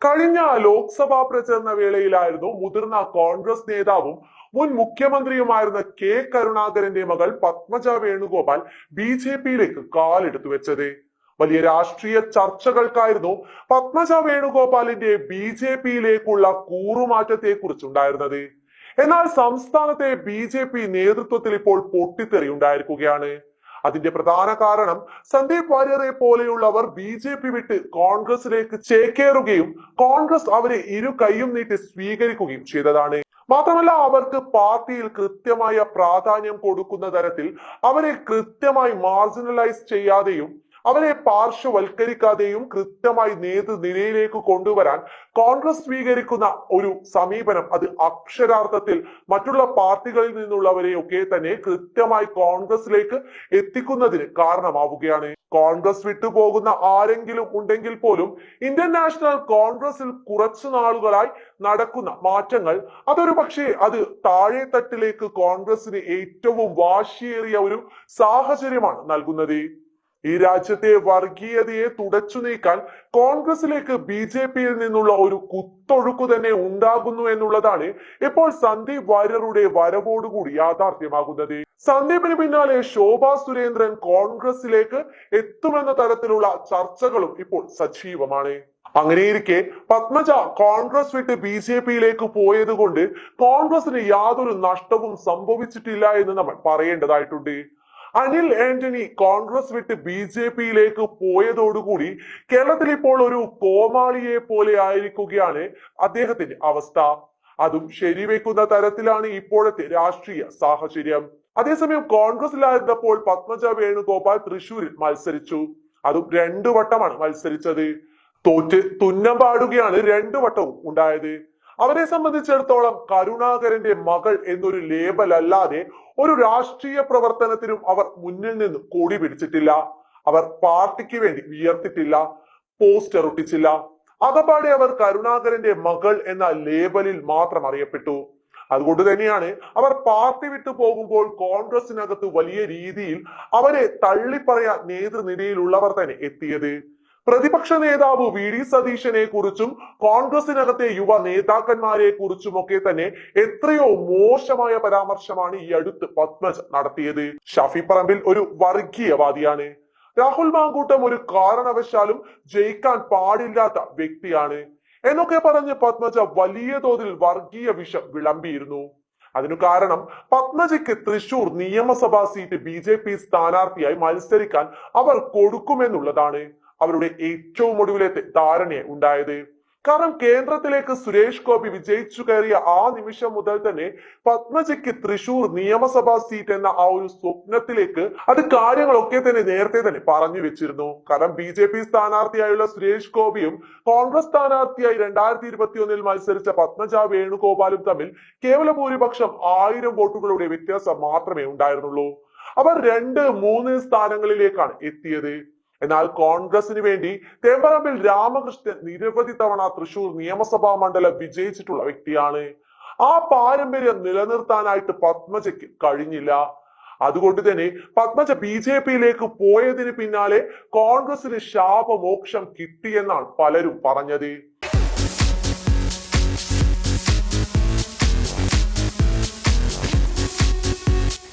കഴിഞ്ഞ ലോക്സഭാ പ്രചരണ വേളയിലായിരുന്നു മുതിർന്ന കോൺഗ്രസ് നേതാവും മുൻ മുഖ്യമന്ത്രിയുമായിരുന്ന കെ കരുണാകരന്റെ മകൾ പത്മജ വേണുഗോപാൽ ബി ജെ പിയിലേക്ക് കാലെടുത്തു വെച്ചത്. വലിയ രാഷ്ട്രീയ ചർച്ചകൾക്കായിരുന്നു പത്മജ വേണുഗോപാലിന്റെ ബി ജെ പിയിലേക്കുള്ള കൂറുമാറ്റത്തെ കുറിച്ചുണ്ടായിരുന്നത് എന്നാൽ സംസ്ഥാനത്തെ ബി ജെ പി നേതൃത്വത്തിൽ ഇപ്പോൾ പൊട്ടിത്തെറി ഉണ്ടായിരിക്കുകയാണ് അതിന്റെ പ്രധാന കാരണം സന്ദീപ് വാര്യരെ പോലെയുള്ളവർ ബി ജെ പി വിട്ട് കോൺഗ്രസിലേക്ക് ചേക്കേറുകയും കോൺഗ്രസ് അവരെ ഇരു കൈയും നീട്ടി സ്വീകരിക്കുകയും ചെയ്തതാണ്. മാത്രമല്ല അവർക്ക് പാർട്ടിയിൽ കൃത്യമായ പ്രാധാന്യം കൊടുക്കുന്ന തരത്തിൽ അവരെ കൃത്യമായി മാർജിനലൈസ് ചെയ്യാതെയും അവരെ പാർശ്വവൽക്കരിക്കാതെയും കൃത്യമായി നേതൃനിരയിലേക്ക് കൊണ്ടുവരാൻ കോൺഗ്രസ് സ്വീകരിക്കുന്ന ഒരു സമീപനം അത് അക്ഷരാർത്ഥത്തിൽ മറ്റുള്ള പാർട്ടികളിൽ നിന്നുള്ളവരെയൊക്കെ തന്നെ കൃത്യമായി കോൺഗ്രസിലേക്ക് എത്തിക്കുന്നതിന് കാരണമാവുകയാണ്. കോൺഗ്രസ് വിട്ടുപോകുന്ന ആരെങ്കിലും ഉണ്ടെങ്കിൽ പോലും ഇന്ത്യൻ നാഷണൽ കോൺഗ്രസിൽ കുറച്ചു നാളുകളായി നടക്കുന്ന മാറ്റങ്ങൾ അതൊരു പക്ഷേ അത് താഴെ തട്ടിലേക്ക് കോൺഗ്രസിന് ഏറ്റവും വാശിയേറിയ ഒരു സാഹചര്യമാണ് നൽകുന്നത്. ഈ രാജ്യത്തെ വർഗീയതയെ തുടച്ചു നീക്കാൻ കോൺഗ്രസിലേക്ക് ബി ജെ പിയിൽ നിന്നുള്ള ഒരു കുത്തൊഴുക്ക് തന്നെ ഉണ്ടാകുന്നു എന്നുള്ളതാണ് ഇപ്പോൾ സന്ദീപ് വാര്യരുടെ വരവോടുകൂടി യാഥാർത്ഥ്യമാകുന്നത്. സന്ദീപിന് പിന്നാലെ ശോഭാ സുരേന്ദ്രൻ കോൺഗ്രസിലേക്ക് എത്തുമെന്ന തരത്തിലുള്ള ചർച്ചകളും ഇപ്പോൾ സജീവമാണ്. അങ്ങനെയിരിക്കെ പത്മജ കോൺഗ്രസ് വിട്ട് ബി ജെ പിയിലേക്ക് പോയത് കൊണ്ട് കോൺഗ്രസിന് യാതൊരു നഷ്ടവും സംഭവിച്ചിട്ടില്ല എന്ന് നമ്മൾ പറയേണ്ടതായിട്ടുണ്ട്. അനിൽ ആന്റണി കോൺഗ്രസ് വിട്ട് ബി ജെ പിയിലേക്ക് പോയതോടുകൂടി കേരളത്തിൽ ഇപ്പോൾ ഒരു കോമാളിയെ പോലെ ആയിരിക്കുകയാണ് അദ്ദേഹത്തിന്റെ അവസ്ഥ. അതും ശരിവെക്കുന്ന തരത്തിലാണ് ഇപ്പോഴത്തെ രാഷ്ട്രീയ സാഹചര്യം. അതേസമയം കോൺഗ്രസിലായിരുന്നപ്പോൾ പത്മജ വേണുഗോപാൽ തൃശൂരിൽ മത്സരിച്ചു. അതും രണ്ടു വട്ടമാണ് മത്സരിച്ചത്. തോറ്റ് തുന്നം പാടുകയാണ് രണ്ടു വട്ടവും ഉണ്ടായത്. അവരെ സംബന്ധിച്ചിടത്തോളം കരുണാകരന്റെ മകൾ എന്നൊരു ലേബൽ അല്ലാതെ ഒരു രാഷ്ട്രീയ പ്രവർത്തനത്തിനും അവർ മുന്നിൽ നിന്ന് കൊടി പിടിച്ചിട്ടില്ല. അവർ പാർട്ടിക്ക് വേണ്ടി വിയർത്തിട്ടില്ല പോസ്റ്റർ ഒട്ടിച്ചില്ല. അകപാടെ അവർ കരുണാകരന്റെ മകൾ എന്ന ലേബലിൽ മാത്രം അറിയപ്പെട്ടു. അതുകൊണ്ട് തന്നെയാണ് അവർ പാർട്ടി വിട്ടു പോകുമ്പോൾ കോൺഗ്രസിനകത്ത് വലിയ രീതിയിൽ അവരെ തള്ളിപ്പറയാൻ നേതൃനിരയിലുള്ളവർ തന്നെ എത്തിയത്. പ്രതിപക്ഷ നേതാവ് വി ഡി സതീശനെ കുറിച്ചും കോൺഗ്രസിനകത്തെ യുവ നേതാക്കന്മാരെ കുറിച്ചുമൊക്കെ തന്നെ എത്രയോ മോശമായ പരാമർശമാണ് ഈ അടുത്ത് പത്മജ് നടത്തിയത്. ഷാഫി പറമ്പിൽ ഒരു വർഗീയവാദിയാണ്. രാഹുൽ മാങ്കൂട്ടം ഒരു കാരണവശാലും ജയിക്കാൻ പാടില്ലാത്ത വ്യക്തിയാണ്. എന്നൊക്കെ പറഞ്ഞ് പത്മജ വലിയ തോതിൽ വർഗീയ വിഷം വിളമ്പിയിരുന്നു. അതിനു കാരണം പത്മജയ്ക്ക് തൃശൂർ നിയമസഭാ സീറ്റ് ബി ജെ പി സ്ഥാനാർത്ഥിയായി മത്സരിക്കാൻ അവർ കൊടുക്കുമെന്നുള്ളതാണ്. അവരുടെ ഏറ്റവും ഒടുവിലത്തെ ധാരണയെ ഉണ്ടായത്. കാരണം കേന്ദ്രത്തിലേക്ക് സുരേഷ് ഗോപി വിജയിച്ചു കയറിയ ആ നിമിഷം മുതൽ തന്നെ പത്മജയ്ക്ക് തൃശൂർ നിയമസഭാ സീറ്റ് എന്ന ആ ഒരു സ്വപ്നത്തിലേക്ക് അത് കാര്യങ്ങളൊക്കെ തന്നെ നേരത്തെ തന്നെ പറഞ്ഞു വെച്ചിരുന്നു. കാരണം ബി ജെ പി സ്ഥാനാർത്ഥിയായുള്ള സുരേഷ് ഗോപിയും കോൺഗ്രസ് സ്ഥാനാർത്ഥിയായി രണ്ടായിരത്തി ഇരുപത്തി ഒന്നിൽ മത്സരിച്ച പത്മജ വേണുഗോപാലും തമ്മിൽ കേവല ഭൂരിപക്ഷം ആയിരം വോട്ടുകളുടെ വ്യത്യാസം മാത്രമേ ഉണ്ടായിരുന്നുള്ളൂ. അവർ രണ്ട് മൂന്ന് സ്ഥാനങ്ങളിലേക്കാണ് എത്തിയത്. എന്നാൽ കോൺഗ്രസിന് വേണ്ടി തേമ്പറമ്പിൽ രാമകൃഷ്ണൻ നിരവധി തവണ തൃശൂർ നിയമസഭാ മണ്ഡലം വിജയിച്ചിട്ടുള്ള വ്യക്തിയാണ്. ആ പാരമ്പര്യം നിലനിർത്താനായിട്ട് പത്മജയ്ക്ക് കഴിഞ്ഞില്ല. അതുകൊണ്ട് തന്നെ പത്മജ ബി ജെ പിയിലേക്ക് പോയതിന് പിന്നാലെ കോൺഗ്രസിന് ശാപമോക്ഷം കിട്ടിയെന്നാണ് പലരും പറഞ്ഞത്.